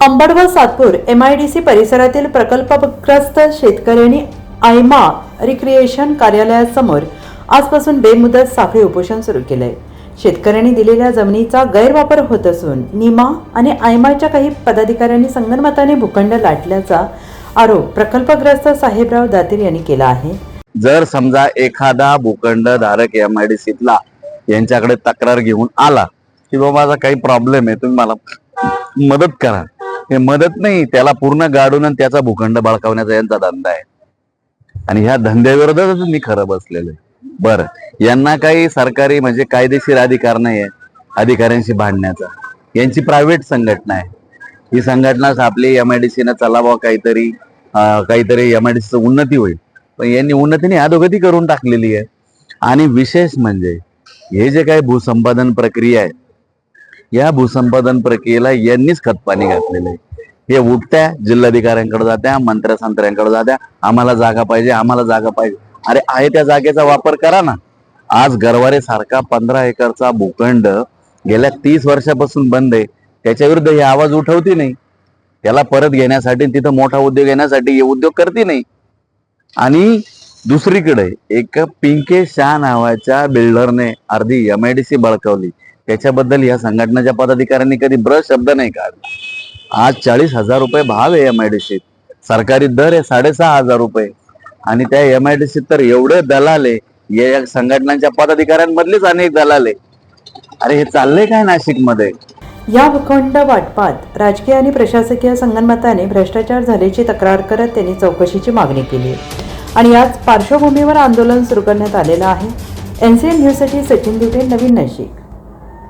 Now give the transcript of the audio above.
Ambad Satpur M IDC परिसरातील प्रकल्पग्रस्त शेतकऱ्यांनी आयमा रिक्रिएशन कार्यालयासमोर आजपासून बेमुदत साखळी उपोषण सुरू केलंय. शेतकऱ्यांनी दिलेल्या जमिनीचा गैरवापर होत असून निमा आणि आयमाच्या काही पदाधिकाऱ्यांनी संगनमताने भूखंड लाटल्याचा आरोप प्रकल्पग्रस्त साहेबराव दातीर यांनी केला आहे. जर समजा एखादा भूखंड धारक एम आय डी सीतला यांच्याकडे तक्रार घेऊन आला की बाबा माझा काही प्रॉब्लेम आहे तुम्ही मला मदत करा. हे मदत नाही त्याला पूर्ण गाडून आणि त्याचा भूखंड बळकावण्याचा यांचा धंदा आहे. आणि ह्या धंद्याविरोधातच मी खरं बसलेलो आहे. बरं यांना काही सरकारी म्हणजे कायदेशीर अधिकार नाही आहे अधिकाऱ्यांशी भांडण्याचा. यांची प्रायव्हेट संघटना आहे. ही संघटना आपली एम आय डी सीनं चला काहीतरी काहीतरी एम आय डी सीचं उन्नती होईल. पण यांनी उन्नतीने अधोगती करून टाकलेली आहे. आणि विशेष म्हणजे हे जे काही भूसंपादन प्रक्रिया आहे या भूसंपादन प्रक्रियेला यांनीच खतपाणी घातलेलं आहे. हे उठत्या जिल्हाधिकाऱ्यांकडे जात्या मंत्र्या संत्र्यांकडे जात्या आम्हाला जागा पाहिजे आम्हाला जागा पाहिजे. अरे आहे त्या जागेचा वापर करा ना. आज गरवारे सारखा पंधरा एकरचा भूखंड गेल्या तीस वर्षापासून बंद आहे. त्याच्या विरुद्ध हे आवाज उठवती नाही. त्याला परत घेण्यासाठी तिथं मोठा उद्योग येण्यासाठी हे उद्योग करते नाही. आणि दुसरीकडे एक पिंके शाह नावाच्या बिल्डरने अर्धी एम आय डी सी बळकावली. त्याच्याबद्दल या संघटनेच्या पदाधिकाऱ्यांनी कधी ब्र शब्द नाही काढला. आज चाळीस हजार रुपये भाव आहे एम आय डी सीत सरकारी दर आहे साडेसहा हजार रुपये. आणि त्या एम आय डी सीत तर एवढे दलाल आहे या संघटनांच्या पदाधिकाऱ्यांमधलेच अनेक दलाल आहे. अरे हे चाललंय काय नाशिकमध्ये? या भूखंड वाटपात राजकीय आणि प्रशासकीय संगनमताने भ्रष्टाचार झाल्याची तक्रार करत त्यांनी चौकशीची मागणी केली. आणि याच पार्श्वभूमीवर आंदोलन सुरू करण्यात आलेलं आहे. एन सी एन न्यूजसाठी सचिन दुटे नवीन नाशिक.